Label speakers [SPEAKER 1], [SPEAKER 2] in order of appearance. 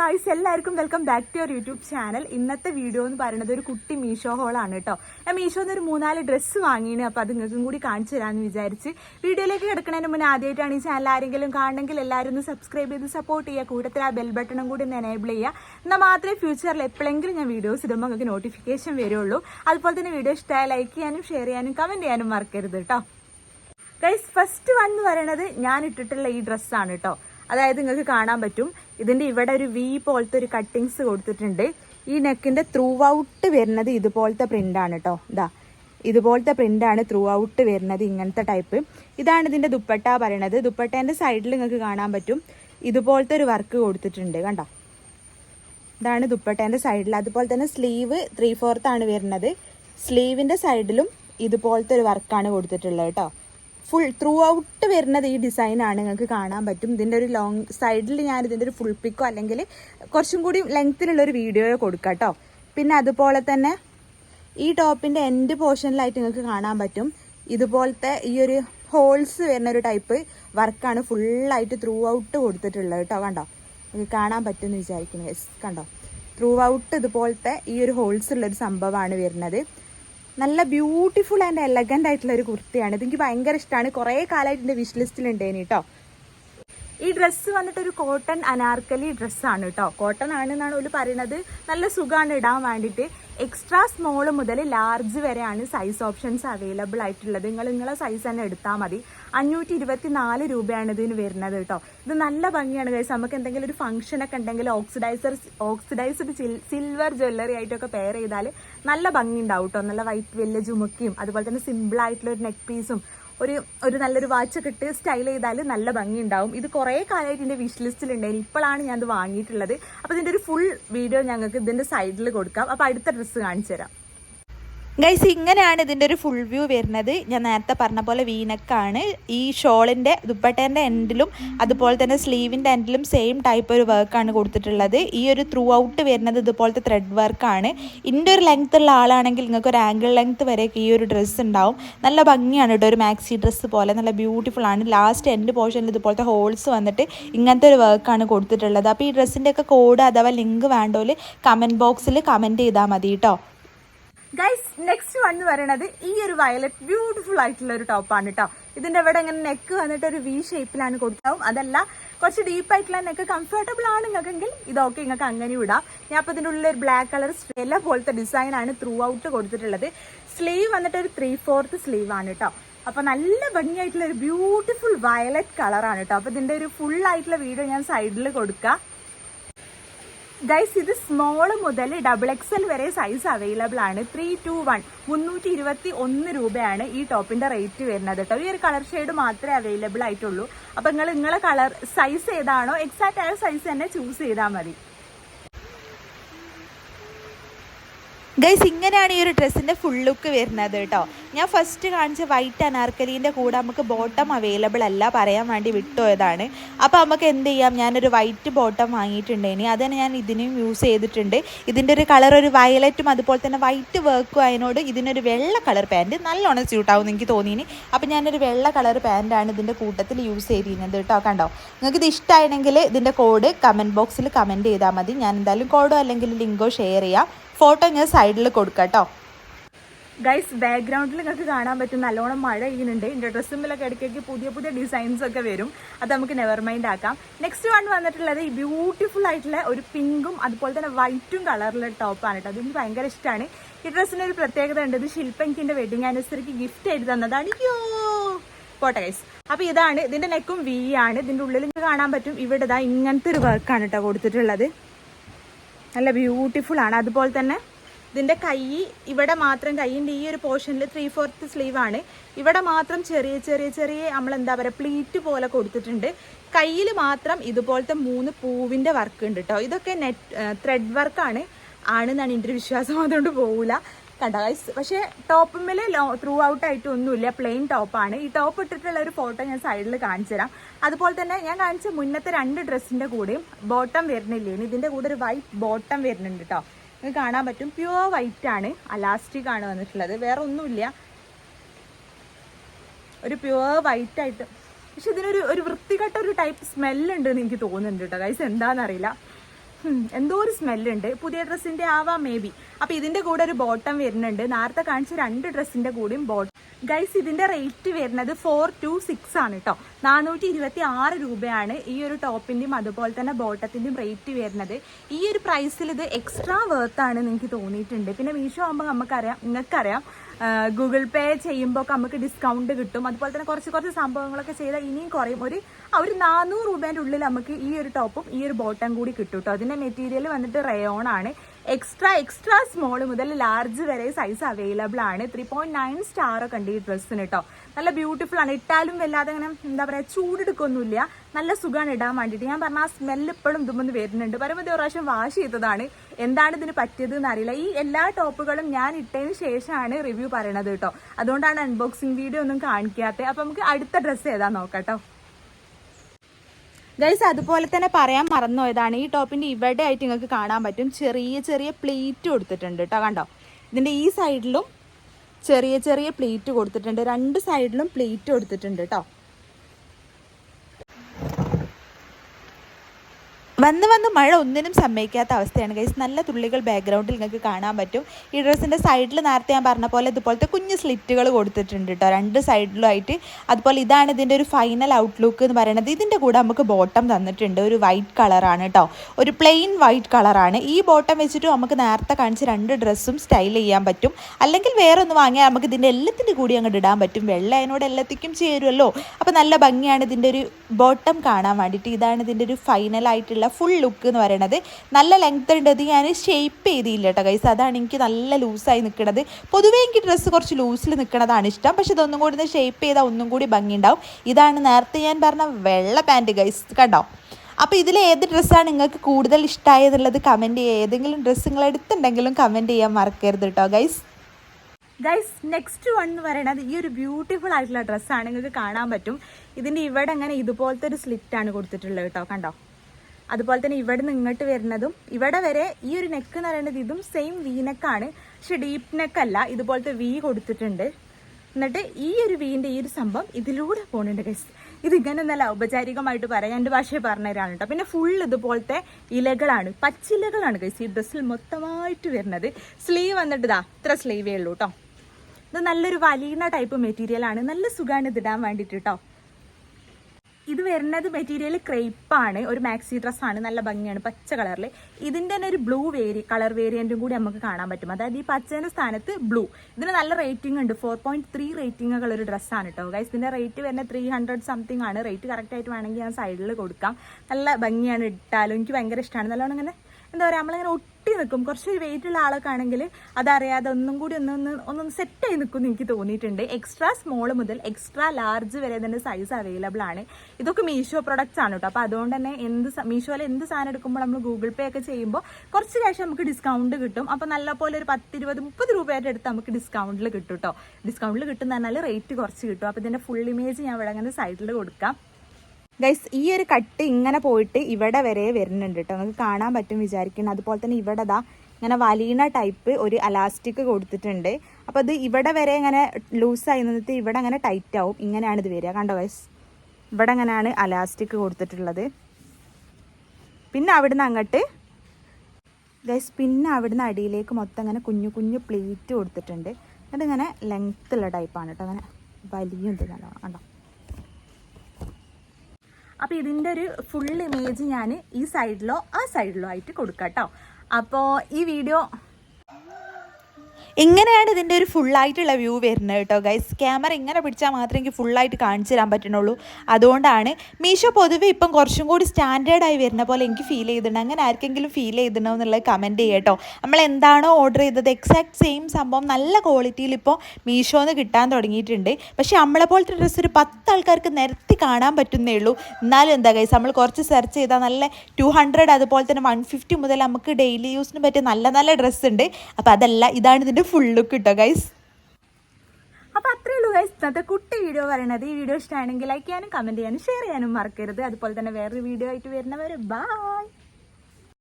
[SPEAKER 1] Guys എല്ലാവർക്കും welcome back to your YouTube channel ഇന്നത്തെ video എന്ന് പറയുന്നത് ഒരു കുട്ടി മീഷോ ഹോളാണ് കേട്ടോ. ഞാൻ മീഷോ ഒരു മൂന്നാൽ ഡ്രസ്സ് വാങ്ങിയാണ് അപ്പോൾ അത് നിങ്ങൾക്കും കൂടി കാണിച്ചു തരാമെന്ന് വിചാരിച്ച് വീഡിയോയിലേക്ക് കിടക്കുന്നതിന് മുന്നേ ആദ്യമായിട്ടാണ് ഈ ചാനൽ ആരെങ്കിലും കാണണമെങ്കിൽ എല്ലാവരും ഒന്ന് സബ്സ്ക്രൈബ് ചെയ്ത് സപ്പോർട്ട് ചെയ്യുക. കൂട്ടത്തിൽ ആ ബെൽ ബട്ടണും കൂടി ഒന്ന് എനേബിൾ ചെയ്യുക. എന്നാൽ മാത്രമേ ഫ്യൂച്ചറിൽ എപ്പോഴെങ്കിലും ഞാൻ വീഡിയോസ് ഇടുമ്പോൾ നിങ്ങൾക്ക് നോട്ടിഫിക്കേഷൻ വരുള്ളൂ. അതുപോലെ തന്നെ വീഡിയോ ഇഷ്ടമായ ലൈക്ക് ചെയ്യാനും ഷെയർ ചെയ്യാനും കമന്റ് ചെയ്യാനും മറക്കരുത് കേട്ടോ. ഗൈസ് ഫസ്റ്റ് വൺ എന്ന് പറയണത് ഞാൻ ഇട്ടിട്ടുള്ള ഈ ഡ്രസ്സാണ് കേട്ടോ. അതായത് നിങ്ങൾക്ക് കാണാൻ പറ്റും. ഇതിന്റെ ഇവിടെ ഒരു വി പോലത്തെ ഒരു കട്ടിങ്സ് കൊടുത്തിട്ടുണ്ട്. ഈ നെക്കിന്റെ ത്രൂ ഔട്ട് വരുന്നത് ഇതുപോലത്തെ പ്രിന്റാണ് കേട്ടോ ഇതാ ഇതുപോലത്തെ പ്രിന്റാണ് ത്രൂ ഔട്ട് വരുന്നത് ഇങ്ങനത്തെ ടൈപ്പ് ഇതാണ് ഇതിന്റെ ദുപ്പട്ട പറയണത്. ദുപ്പട്ടേന്റെ സൈഡിൽ നിങ്ങൾക്ക് കാണാൻ പറ്റും. ഇതുപോലത്തെ ഒരു വർക്ക് കൊടുത്തിട്ടുണ്ട് കണ്ടോ? ഇതാണ് ദുപ്പട്ടേന്റെ സൈഡിൽ അതുപോലെ തന്നെ സ്ലീവ് ത്രീ ഫോർത്താണ് വരുന്നത്. സ്ലീവിന്റെ സൈഡിലും ഇതുപോലത്തെ ഒരു വർക്കാണ് കൊടുത്തിട്ടുള്ളത് കേട്ടോ ഫുൾ ത്രൂ ഔട്ട് വരുന്നത് ഈ ഡിസൈൻ ആണ് നിങ്ങൾക്ക് കാണാൻ പറ്റും. ഇതിന്റെ ഒരു ലോങ് സൈഡിൽ ഞാൻ ഇതിന്റെ ഒരു ഫുൾ പിക്കോ അല്ലെങ്കിൽ കുറച്ചും കൂടി ലെങ്ത്തിലുള്ള ഒരു വീഡിയോ കൊടുക്കാം കേട്ടോ പിന്നെ അതുപോലെ തന്നെ ഈ ടോപ്പിന്റെ എൻഡ് പോർഷനിലായിട്ട് നിങ്ങൾക്ക് കാണാൻ പറ്റും. ഇതുപോലത്തെ ഈ ഒരു ഹോൾസ് വരുന്ന ഒരു ടൈപ്പ് വർക്കാണ് ഫുള്ളായിട്ട് ത്രൂ ഔട്ട് കൊടുത്തിട്ടുള്ളത് കേട്ടോ കണ്ടോ? നിങ്ങൾക്ക് കാണാൻ പറ്റുമെന്ന് വിചാരിക്കുന്നു. യെസ് കണ്ടോ? ത്രൂ ഔട്ട് ഇതുപോലത്തെ ഈ ഒരു ഹോൾസ് ഉള്ളൊരു സംഭവമാണ് വരുന്നത്. നല്ല ബ്യൂട്ടിഫുൾ ആൻഡ് എലഗന്റ് ആയിട്ടുള്ള ഒരു കുർത്തിയാണ്. ഇതെനിക്ക് ഭയങ്കര ഇഷ്ടമാണ് കുറേ കാലമായിട്ട് എന്റെ വിഷ് ലിസ്റ്റിലുണ്ടേനി കേട്ടോ ഈ ഡ്രസ്സ് വന്നിട്ട് ഒരു കോട്ടൺ അനാർക്കലി ഡ്രസ്സാണ് കേട്ടോ കോട്ടൺ ആണെന്നാണ് ഒരു പറയുന്നത് നല്ല സുഖമാണ് ഇടാൻ വേണ്ടിയിട്ട് എക്സ്ട്രാ സ്മോൾ മുതൽ ലാർജ് വരെയാണ് സൈസ് ഓപ്ഷൻസ് അവൈലബിൾ ആയിട്ടുള്ളത്. നിങ്ങൾ നിങ്ങളെ സൈസ് തന്നെ എടുത്താൽ മതി. അഞ്ഞൂറ്റി ഇരുപത്തി നാല് രൂപയാണ് ഇതിന് വരുന്നത് കേട്ടോ. ഇത് നല്ല ഭംഗിയാണ് കഴിച്ച് നമുക്ക് എന്തെങ്കിലും ഒരു ഫംഗ്ഷൻ ഒക്കെ ഉണ്ടെങ്കിൽ ഓക്സിഡൈസർ ഓക്സിഡൈസ്ഡ് സിൽവർ ജ്വല്ലറി ആയിട്ടൊക്കെ പെയർ ചെയ്താൽ നല്ല ഭംഗി ഉണ്ടാവും കേട്ടോ. നല്ല വൈറ്റ് വലിയ ജുമുക്കിയും അതുപോലെ തന്നെ സിമ്പിൾ ആയിട്ടുള്ള ഒരു നെക്ക് പീസും ഒരു ഒരു നല്ലൊരു വാച്ചൊക്കെ ഇട്ട് സ്റ്റൈൽ ചെയ്താൽ നല്ല ഭംഗി ഉണ്ടാവും ഇത് കുറേ കാലമായിട്ട് എന്റെ വിഷ് ലിസ്റ്റിലുണ്ടായിരുന്നു ഇപ്പോഴാണ് ഞാൻ ഇത് വാങ്ങിയിട്ടുള്ളത്. അപ്പോൾ ഇതിന്റെ ഒരു ഫുൾ വീഡിയോ ഞങ്ങൾക്ക് ഇതിന്റെ സൈഡിൽ കൊടുക്കാം. അപ്പോൾ അടുത്ത ഡ്രസ്സ് കാണിച്ചു തരാം ഗൈസ് ഇങ്ങനെയാണ് ഇതിന്റെ ഒരു ഫുൾ വ്യൂ വരുന്നത്. ഞാൻ നേരത്തെ പറഞ്ഞ പോലെ വീനക്കാണ്. ഈ ഷോളിന്റെ ദുപ്പട്ടേന്റെ എൻഡിലും അതുപോലെ തന്നെ സ്ലീവിന്റെ എൻഡിലും സെയിം ടൈപ്പ് ഒരു വർക്കാണ് കൊടുത്തിട്ടുള്ളത്. ഈ ഒരു ത്രൂ ഔട്ട് വരുന്നത് ഇതുപോലത്തെ ത്രെഡ് വർക്കാണ് ഇതിന്റെ ഒരു ലെങ്ത് ഉള്ള ആളാണെങ്കിൽ നിങ്ങൾക്ക് ഒരു ആംഗിൾ ലെങ്ത് വരെയൊക്കെ ഈ ഒരു ഡ്രസ്സ് ഉണ്ടാവും. നല്ല ഭംഗിയാണ് കേട്ടോ ഒരു മാക്സി ഡ്രസ്സ് പോലെ. നല്ല ബ്യൂട്ടിഫുൾ ആണ്. ലാസ്റ്റ് എൻഡ് പോർഷനിൽ ഇതുപോലത്തെ ഹോൾസ് വന്നിട്ട് ഇങ്ങനത്തെ ഒരു വർക്കാണ് കൊടുത്തിട്ടുള്ളത്. അപ്പോൾ ഈ ഡ്രസ്സിന്റെയൊക്കെ കോഡ് അഥവാ ലിങ്ക് വേണ്ടോൽ കമന്റ് ബോക്സിൽ കമന്റ് ചെയ്താൽ മതി കേട്ടോ ഗൈസ് നെക്സ്റ്റ് വൺ എന്ന് പറയുന്നത് ഈ ഒരു വയലറ്റ് ബ്യൂട്ടിഫുൾ ആയിട്ടുള്ള ഒരു ടോപ്പാണ് കേട്ടോ ഇതിന്റെ ഇവിടെ ഇങ്ങനെ നെക്ക് വന്നിട്ട് ഒരു വി ഷേപ്പിലാണ് കൊടുത്താവും. അതല്ല കുറച്ച് ഡീപ്പ് ആയിട്ടുള്ള നെക്ക് കംഫർട്ടബിൾ ആണ് നിങ്ങൾക്കെങ്കിൽ ഇതൊക്കെ നിങ്ങൾക്ക് അങ്ങനെ വിടാം. ഞാൻ അപ്പൊ ഇതിന്റെ ഉള്ളിൽ ഒരു ബ്ലാക്ക് കളർ സ്റ്റെല്ല പോലത്തെ ഡിസൈനാണ് ത്രൂ ഔട്ട് കൊടുത്തിട്ടുള്ളത്. സ്ലീവ് വന്നിട്ട് ഒരു ത്രീ ഫോർത്ത് സ്ലീവ് ആണ് കേട്ടോ അപ്പൊ നല്ല ഭംഗിയായിട്ടുള്ള ഒരു ബ്യൂട്ടിഫുൾ വയലറ്റ് കളറാണ് കേട്ടോ അപ്പൊ ഇതിന്റെ ഒരു ഫുൾ ആയിട്ടുള്ള വീഡിയോ ഞാൻ സൈഡിൽ കൊടുക്കാം. ഗൈസ് ഇത് സ്മോൾ മുതൽ ഡബിൾ എക്സൽ വരെ സൈസ് അവൈലബിൾ ആണ്. ത്രീ ടു വൺ മുന്നൂറ്റി ഇരുപത്തി ഒന്ന് രൂപയാണ് ഈ ടോപ്പിന്റെ റേറ്റ് വരുന്നത് കേട്ടോ. ഈ ഒരു കളർ ഷെയ്ഡ് മാത്രമേ അവൈലബിൾ ആയിട്ടുള്ളൂ. അപ്പൊ നിങ്ങൾ നിങ്ങളെ കളർ സൈസ് ഏതാണോ എക്സാക്ട് ആയ സൈസ് തന്നെ ചൂസ് ചെയ്താൽ മതി. ഗൈസ് ഇങ്ങനെയാണ് ഈ ഒരു ഡ്രസ്സിന്റെ ഫുൾ ലുക്ക് വരുന്നത് കേട്ടോ. ഞാൻ ഫസ്റ്റ് കാണിച്ച വൈറ്റ് അനാർക്കലീന്റെ കൂടെ നമുക്ക് ബോട്ടം അവൈലബിൾ അല്ല പറയാൻ വേണ്ടി വിട്ടുപോയതാണ് അപ്പോൾ നമുക്ക് എന്ത് ചെയ്യാം? ഞാനൊരു വൈറ്റ് ബോട്ടം വാങ്ങിയിട്ടുണ്ടേനി അതന്നെ ഞാൻ ഇതിനും യൂസ് ചെയ്തിട്ടുണ്ട്. ഇതിന്റെ ഒരു കളർ ഒരു വയലറ്റും അതുപോലെ തന്നെ വൈറ്റ് വർക്കും അതിനോട് ഇതിനൊരു വെള്ള കളർ പാന്റ് നല്ലോണം സ്യൂട്ടാവും എനിക്ക് തോന്നിയിനി അപ്പോൾ ഞാനൊരു വെള്ള കളർ പാന്റാണ് ഇതിന്റെ കൂട്ടത്തിൽ യൂസ് ചെയ്തിരുന്നത് കേട്ടോ. കണ്ടോ? നിങ്ങൾക്ക് ഇത് ഇഷ്ടമായിരുന്നെങ്കിൽ ഇതിന്റെ കോഡ് കമന്റ് ബോക്സിൽ കമന്റ് ചെയ്താൽ മതി. ഞാൻ എന്തായാലും കോഡോ അല്ലെങ്കിൽ ലിങ്കോ ഷെയർ ചെയ്യാം. ഫോട്ടോ ഞാൻ സൈഡിൽ കൊടുക്കാം കേട്ടോ ഗൈസ് ബാക്ക്ഗ്രൗണ്ടിൽ നിങ്ങൾക്ക് കാണാൻ പറ്റും. നല്ലോണം മഴ ചെയ്യുന്നുണ്ട് എന്റെ ഡ്രസ്സുമ്പിലൊക്കെ ഇടയ്ക്കേക്ക് പുതിയ പുതിയ ഡിസൈൻസ് ഒക്കെ വരും. അത് നമുക്ക് നെവർ മൈൻഡ് ആക്കാം. നെക്സ്റ്റ് വൺ വന്നിട്ടുള്ളത് ഈ ബ്യൂട്ടിഫുൾ ആയിട്ടുള്ള ഒരു പിങ്കും അതുപോലെ തന്നെ വൈറ്റും കളറിലുള്ള ടോപ്പാണ് കേട്ടോ അതെനിക്ക് ഭയങ്കര ഇഷ്ടമാണ് ഈ ഡ്രസ്സിന് ഒരു പ്രത്യേകത ഉണ്ട്. ഇത് ശില്പ എനിക്ക് എന്റെ വെഡിങ് ആനിവേഴ്സറിക്ക് ഗിഫ്റ്റ് ചെയ്ത് തന്നതാണ്. അയ്യോ! പോട്ടെ ഗൈസ് അപ്പോൾ ഇതാണ് ഇതിന്റെ നെക്കും വി ആണ്. ഇതിന്റെ ഉള്ളിൽ നിങ്ങൾക്ക് കാണാൻ പറ്റും. ഇവിടെ ഇതാ ഇങ്ങനത്തെ ഒരു വർക്കാണ് കേട്ടോ കൊടുത്തിട്ടുള്ളത്. നല്ല ബ്യൂട്ടിഫുൾ ആണ്. അതുപോലെ തന്നെ ഇതിന്റെ കൈ ഇവിടെ മാത്രം കൈയിന്റെ ഈ ഒരു പോർഷനിൽ ത്രീ ഫോർത്ത് സ്ലീവ് ആണ്. ഇവിടെ മാത്രം ചെറിയ ചെറിയ ചെറിയ നമ്മൾ എന്താ പറയുക പ്ലീറ്റ് പോലെ കൊടുത്തിട്ടുണ്ട്. കയ്യിൽ മാത്രം ഇതുപോലത്തെ മൂന്ന് പൂവിന്റെ വർക്ക് ഉണ്ട് കേട്ടോ ഇതൊക്കെ നെറ്റ് ത്രെഡ് വർക്കാണ് ആണെന്നാണ് എന്റെ ഒരു വിശ്വാസം. അതുകൊണ്ട് പോകില്ല കണ്ട? ഗൈസ് പക്ഷേ ലോ ത്രൂ ഔട്ട് ആയിട്ട് ഒന്നുമില്ല പ്ലെയിൻ ടോപ്പാണ് ഈ ടോപ്പ് ഇട്ടിട്ടുള്ള ഒരു ഫോട്ടോ ഞാൻ സൈഡിൽ കാണിച്ചു തരാം. അതുപോലെ തന്നെ ഞാൻ കാണിച്ച മുന്നത്തെ രണ്ട് ഡ്രസ്സിന്റെ കൂടെയും ബോട്ടം വരുന്നില്ലേ? ഇതിന്റെ കൂടെ ഒരു വൈറ്റ് ബോട്ടം വരുന്നുണ്ട് കേട്ടോ നിങ്ങൾക്ക് കാണാൻ പറ്റും. പ്യുവർ വൈറ്റ് ആണ്. അലാസ്റ്റിക് ആണ് വന്നിട്ടുള്ളത്. വേറെ ഒന്നുമില്ല. ഒരു പ്യുവർ വൈറ്റ് ആയിട്ട്. പക്ഷെ ഇതിനൊരു ഒരു വൃത്തികെട്ട ഒരു ടൈപ്പ് സ്മെല്ലുണ്ട് എന്ന് എനിക്ക് തോന്നുന്നുണ്ട് കേട്ടോ ഗൈസ് എന്താണെന്നറിയില്ല. എന്തോ ഒരു സ്മെല്ലുണ്ട്. പുതിയ ഡ്രസ്സിന്റെ ആവാം മേ ബി അപ്പൊ ഇതിന്റെ കൂടെ ഒരു ബോട്ടം വരുന്നുണ്ട്. നേരത്തെ കാണിച്ച രണ്ട് ഡ്രസ്സിന്റെ കൂടെയും ബോട്ടം ഗൈസ് ഇതിന്റെ റേറ്റ് വരുന്നത് ഫോർ ടു സിക്സ് ആണ് കേട്ടോ നാനൂറ്റി ഇരുപത്തി ആറ് രൂപയാണ് ഈ ഒരു ടോപ്പിന്റെയും അതുപോലെ തന്നെ ബോട്ടത്തിന്റെയും റേറ്റ് വരുന്നത്. ഈ ഒരു പ്രൈസിൽ ഇത് എക്സ്ട്രാ വേർത്താണ് നിങ്ങൾക്ക് തോന്നിയിട്ടുണ്ട്. പിന്നെ മീഷോ ആകുമ്പോൾ നമുക്കറിയാം നിങ്ങൾക്കറിയാം. ഗൂഗിൾ പേ ചെയ്യുമ്പോൾ നമുക്ക് ഡിസ്കൗണ്ട് കിട്ടും. അതുപോലെ തന്നെ കുറച്ച് കുറച്ച് സംഭവങ്ങളൊക്കെ ചെയ്താൽ ഇനിയും കുറയും. ഒരു ഒരു നാനൂറ് രൂപേന്റെ ഉള്ളിൽ നമുക്ക് ഈ ഒരു ടോപ്പും ഈ ഒരു ബോട്ടം കൂടി കിട്ടും കേട്ടോ അതിന്റെ മെറ്റീരിയൽ വന്നിട്ട് റയോൺ ആണ്. എക്സ്ട്രാ എക്സ്ട്രാ സ്മോൾ മുതൽ ലാർജ് വരെ സൈസ് അവൈലബിൾ ആണ്. ത്രീ പോയിന്റ് നയൻ സ്റ്റാർ ഒക്കെ ഉണ്ട് ഈ ഡ്രസ്സിന് കേട്ടോ നല്ല ബ്യൂട്ടിഫുൾ ആണ്. ഇട്ടാലും വല്ലാതെ അങ്ങനെ എന്താ പറയുക ചൂടെടുക്കൊന്നുമില്ല. നല്ല സുഖമാണ് ഇടാൻ വേണ്ടിയിട്ട്. ഞാൻ പറഞ്ഞ ആ സ്മെല്ല് ഇപ്പോഴും ഇതുമൊന്ന് വരുന്നുണ്ട്. പരമതി പ്രാവശ്യം വാഷ് ചെയ്തതാണ്. എന്താണ് ഇതിന് പറ്റിയത് എന്ന് അറിയില്ല. ഈ എല്ലാ ടോപ്പുകളും ഞാൻ ഇട്ടതിന് ശേഷമാണ് റിവ്യൂ പറയണത് കേട്ടോ അതുകൊണ്ടാണ് അൺബോക്സിംഗ് വീഡിയോ ഒന്നും കാണിക്കാത്തത് അപ്പം നമുക്ക് അടുത്ത ഡ്രസ്സ് ഏതാ നോക്കാട്ടോ ഗൈസ് അതുപോലെ തന്നെ പറയാൻ മറന്നുപോയതാണ്. ഈ ടോപ്പിന്റെ ഇവിടെ ആയിട്ട് നിങ്ങൾക്ക് കാണാൻ പറ്റും. ചെറിയ ചെറിയ പ്ലേറ്റ് കൊടുത്തിട്ടുണ്ട് കേട്ടോ കണ്ടോ? ഇതിന്റെ ഈ സൈഡിലും ചെറിയ ചെറിയ പ്ലേറ്റ് കൊടുത്തിട്ടുണ്ട്. രണ്ട് സൈഡിലും പ്ലേറ്റ് കൊടുത്തിട്ടുണ്ട് കേട്ടോ വന്ന് വന്ന് മഴ ഒന്നിനും സമ്മതിക്കാത്ത അവസ്ഥയാണ്. ഗൈസ് നല്ല തുള്ളികൾ ബാക്ക്ഗ്രൗണ്ടിൽ നിങ്ങൾക്ക് കാണാൻ പറ്റും. ഈ ഡ്രസ്സിന്റെ സൈഡിൽ നേരത്തെ ഞാൻ പറഞ്ഞ പോലെ ഇതുപോലത്തെ കുഞ്ഞ് സ്ലിറ്റുകൾ കൊടുത്തിട്ടുണ്ട് കേട്ടോ രണ്ട് സൈഡിലുമായിട്ട് അതുപോലെ ഇതാണ് ഇതിന്റെ ഒരു ഫൈനൽ ഔട്ട്ലുക്ക് എന്ന് പറയുന്നത്. ഇതിന്റെ കൂടെ നമുക്ക് ബോട്ടം തന്നിട്ടുണ്ട്. ഒരു വൈറ്റ് കളറാണ് കേട്ടോ ഒരു പ്ലെയിൻ വൈറ്റ് കളറാണ് ഈ ബോട്ടം വെച്ചിട്ട് നമുക്ക് നേരത്തെ കാണിച്ച് രണ്ട് ഡ്രസ്സും സ്റ്റൈൽ ചെയ്യാൻ പറ്റും. അല്ലെങ്കിൽ വേറെ ഒന്ന് വാങ്ങിയാൽ നമുക്ക് ഇതിന്റെ എല്ലാത്തിന്റെ കൂടി അങ്ങോട്ട് ഇടാൻ പറ്റും. വെള്ള അതിനോട് എല്ലാത്തേക്കും ചേരുമല്ലോ അപ്പോൾ നല്ല ഭംഗിയാണ് ഇതിന്റെ ഒരു ബോട്ടം കാണാൻ വേണ്ടിയിട്ട്. ഇതാണ് ഇതിന്റെ ഒരു ഫൈനൽ ആയിട്ടുള്ള ഫുൾ ലുക്ക് എന്ന് പറയണത്. നല്ല ലെങ്ത് ഉണ്ട്. ഇത് ഞാൻ ഷേപ്പ് ചെയ്തില്ല കേട്ടോ ഗൈസ് അതാണ് എനിക്ക് നല്ല ലൂസായി നിൽക്കുന്നത് പൊതുവേ എനിക്ക് ഡ്രസ്സ് കുറച്ച് ലൂസിൽ നിൽക്കുന്നതാണ് ഇഷ്ടം. പക്ഷെ ഇതൊന്നും കൂടി ഷേപ്പ് ചെയ്താൽ ഒന്നും കൂടി ഭംഗി ഉണ്ടാവും ഇതാണ് നേരത്തെ ഞാൻ പറഞ്ഞ വെള്ള പാന്റ് ഗൈസ് കണ്ടോ? അപ്പോൾ ഇതിൽ ഏത് ഡ്രസ്സാണ് നിങ്ങൾക്ക് കൂടുതൽ ഇഷ്ടമായതുള്ളത് കമന്റ് ചെയ്യുക ഏതെങ്കിലും ഡ്രസ്സ് നിങ്ങൾ എടുത്തുണ്ടെങ്കിലും കമന്റ് ചെയ്യാൻ മറക്കരുത് കേട്ടോ ഗൈസ് ഗൈസ് നെക്സ്റ്റ് വൺ എന്ന് പറയുന്നത് ഈ ഒരു ബ്യൂട്ടിഫുൾ ആയിട്ടുള്ള ഡ്രസ്സാണ് നിങ്ങൾക്ക് കാണാൻ പറ്റും. ഇതിന്റെ ഇവിടെ അങ്ങനെ ഇതുപോലത്തെ ഒരു സ്ലിറ്റാണ് കൊടുത്തിട്ടുള്ളത് കേട്ടോ കണ്ടോ? അതുപോലെ തന്നെ ഇവിടെ നിന്ന് ഇങ്ങോട്ട് വരുന്നതും ഇവിടെ വരെ ഈ ഒരു നെക്ക് എന്ന് പറയുന്നത് ഇതും സെയിം വി നെക്കാണ് പക്ഷെ ഡീപ്പ് നെക്ക് അല്ല ഇതുപോലത്തെ വി കൊടുത്തിട്ടുണ്ട്. എന്നിട്ട് ഈ ഒരു വീന്റെ ഈ ഒരു സംഭവം ഇതിലൂടെ പോകുന്നുണ്ട് ഗൈസ് ഇത് ഇങ്ങനെ നല്ല ഔപചാരികമായിട്ട് പറയാം. എന്റെ ഭാഷയെ പറഞ്ഞുതരാണ് കേട്ടോ. പിന്നെ ഫുൾ ഇതുപോലത്തെ ഇലകളാണ്. പച്ചിലകളാണ് ഗൈസ് ഈ ഡ്രസ്സിൽ മൊത്തമായിട്ട് വരുന്നത്. സ്ലീവ് വന്നിട്ട് ഇതാ ഇത്ര സ്ലീവേ ഉള്ളൂ കേട്ടോ ഇത് നല്ലൊരു വലിയ ടൈപ്പ് മെറ്റീരിയൽ ആണ്. നല്ല സുഖമാണ് ഇടാൻ വേണ്ടിയിട്ട് കേട്ടോ ഇത് വരുന്നത് മെറ്റീരിയൽ ക്രേപ്പാണ് ഒരു മാക്സി ഡ്രസ്സാണ് നല്ല ഭംഗിയാണ്. പച്ച കളറിൽ ഇതിന്റെ തന്നെ ഒരു ബ്ലൂ വേരി കളർ വേരിയന്റും കൂടി നമുക്ക് കാണാൻ പറ്റും. അതായത് ഈ പച്ചേന്റെ സ്ഥാനത്ത് ബ്ലൂ ഇതിന് നല്ല റേറ്റിംഗ് ഉണ്ട്. ഫോർ പോയിന്റ് ത്രീ റേറ്റിംഗ് ഉള്ള ഒരു ഡ്രസ്സാണ് കേട്ടോ ഗൈസ് ഇതിന്റെ റേറ്റ് വരുന്നത് ത്രീ ഹൺഡ്രഡ് സംതിങ് ആണ്. റേറ്റ് കറക്റ്റ് ആയിട്ട് വേണമെങ്കിൽ ഞാൻ സൈഡിൽ കൊടുക്കാം. നല്ല ഭംഗിയാണ് ഇട്ടാലും. എനിക്ക് ഭയങ്കര ഇഷ്ടമാണ് നല്ലോണം ഇങ്ങനെ എന്താ പറയുക നമ്മളിങ്ങനെ ഒട്ടി നിൽക്കും. കുറച്ച് വെയിറ്റ് ഉള്ള ആളൊക്കെ ആണെങ്കിൽ അതറിയാതെ ഒന്നും കൂടി ഒന്ന് ഒന്ന് സെറ്റ് ആയി നിൽക്കും എനിക്ക് തോന്നിയിട്ടുണ്ട്. എക്സ്ട്രാ സ്മോൾ മുതൽ എക്സ്ട്രാ ലാർജ് വരെ തന്നെ സൈസ് അവൈലബിൾ ആണ്. ഇതൊക്കെ മീഷോ പ്രൊഡക്ട്സ് ആണ് കേട്ടോ അപ്പോൾ അതുകൊണ്ട് തന്നെ എന്ത് മീഷോയിൽ എന്ത് സാധനം എടുക്കുമ്പോൾ നമ്മൾ ഗൂഗിൾ പേ ഒക്കെ ചെയ്യുമ്പോൾ കുറച്ച് ക്യാഷ് നമുക്ക് ഡിസ്കൗണ്ട് കിട്ടും. അപ്പോൾ നല്ല പോലെ ഒരു പത്ത് ഇരുപത് മുപ്പത് രൂപയുടെ എടുത്ത് നമുക്ക് ഡിസ്കൗണ്ടിൽ കിട്ടും കേട്ടോ ഡിസ്കൗണ്ടിൽ കിട്ടുന്ന പറഞ്ഞാൽ റേറ്റ് കുറച്ച് കിട്ടും. അപ്പോൾ ഇതിന്റെ ഫുൾ ഇമേജ് ഞാൻ ഇവിടെ അങ്ങനെ സൈഡിൽ കൊടുക്കാം. ഗൈസ് ഈ ഒരു കട്ട് ഇങ്ങനെ പോയിട്ട് ഇവിടെ വരെ വരുന്നുണ്ട് കേട്ടോ നിങ്ങൾക്ക് കാണാൻ പറ്റും വിചാരിക്കണം അതുപോലെ തന്നെ ഇവിടെ ദാ ഇങ്ങനെ വലീണ ടൈപ്പ് ഒരു അലാസ്റ്റിക് കൊടുത്തിട്ടുണ്ട്. അപ്പോൾ അത് ഇവിടെ വരെ ഇങ്ങനെ ലൂസായി നിന്നിട്ട് ഇവിടെ അങ്ങനെ ടൈറ്റ് ആവും. ഇങ്ങനെയാണ് ഇത് വരിക. കണ്ടോ ഗൈസ് ഇവിടെ അങ്ങനെയാണ് അലാസ്റ്റിക് കൊടുത്തിട്ടുള്ളത്. പിന്നെ അവിടുന്ന് അങ്ങോട്ട് ഗൈസ് പിന്നെ അവിടുന്ന് അടിയിലേക്ക് മൊത്തം അങ്ങനെ കുഞ്ഞു കുഞ്ഞു പ്ലേറ്റ് കൊടുത്തിട്ടുണ്ട്. അതിങ്ങനെ ലെങ്ത്തുള്ള ടൈപ്പാണ് കേട്ടോ അങ്ങനെ വലിയ ഇത് നല്ലോണം കണ്ടോ? അപ്പോൾ ഇതിന്റെ ഒരു ഫുൾ ഇമേജ് ഞാൻ ഈ സൈഡിലോ ആ സൈഡിലോ ആയിട്ട് കൊടുക്കാം കേട്ടോ അപ്പോൾ ഈ വീഡിയോ ഇങ്ങനെയാണ് ഇതിന്റെ ഒരു ഫുള്ളായിട്ടുള്ള വ്യൂ വരുന്നത് കേട്ടോ ഗൈസ് ക്യാമറ ഇങ്ങനെ പിടിച്ചാൽ മാത്രമേ എനിക്ക് ഫുള്ളായിട്ട് കാണിച്ചു തരാൻ പറ്റുന്നുള്ളൂ. അതുകൊണ്ടാണ് മീഷോ പൊതുവെ ഇപ്പം കുറച്ചും കൂടി സ്റ്റാൻഡേർഡായി വരുന്ന പോലെ എനിക്ക് ഫീൽ ചെയ്തിട്ടുണ്ട്. അങ്ങനെ ആർക്കെങ്കിലും ഫീൽ ചെയ്തിട്ടുണ്ടോ എന്നുള്ളത് കമന്റ് ചെയ്യട്ടോ നമ്മൾ എന്താണോ ഓർഡർ ചെയ്തത് എക്സാക്ട് സെയിം സംഭവം നല്ല ക്വാളിറ്റിയിൽ ഇപ്പോൾ മീഷോന്ന് കിട്ടാൻ തുടങ്ങിയിട്ടുണ്ട്. പക്ഷേ നമ്മളെ പോലത്തെ ഡ്രസ്സ് ഒരു പത്ത് ആൾക്കാർക്ക് നിരത്തി കാണാൻ പറ്റുന്നേ ഉള്ളൂ. എന്നാലും എന്താ ഗൈസ് നമ്മൾ കുറച്ച് സെർച്ച് ചെയ്താൽ നല്ല ടു ഹൺഡ്രഡ് അതുപോലെ തന്നെ വൺ ഫിഫ്റ്റി മുതൽ നമുക്ക് ഡെയിലി യൂസിന് പറ്റിയ നല്ല നല്ല ഡ്രസ്സ് ഉണ്ട്. അപ്പോൾ അതല്ല ഇതാണ് ഇതിന്റെ ഫുൾ ലുക്ക് കിട്ടുക ഗൈസ് അപ്പോൾ അത്രേ ഉള്ളൂ ഗൈസ് ഇന്നത്തെ കുട്ടി വീഡിയോ പറയണത്. ഈ വീഡിയോ ഇഷ്ടമാണെങ്കിൽ ലൈക്ക് ചെയ്യാനും കമന്റ് ചെയ്യാനും ഷെയർ ചെയ്യാനും മറക്കരുത്. അതുപോലെ തന്നെ വേറൊരു വീഡിയോ ആയിട്ട് വരുന്നവർ ബൈ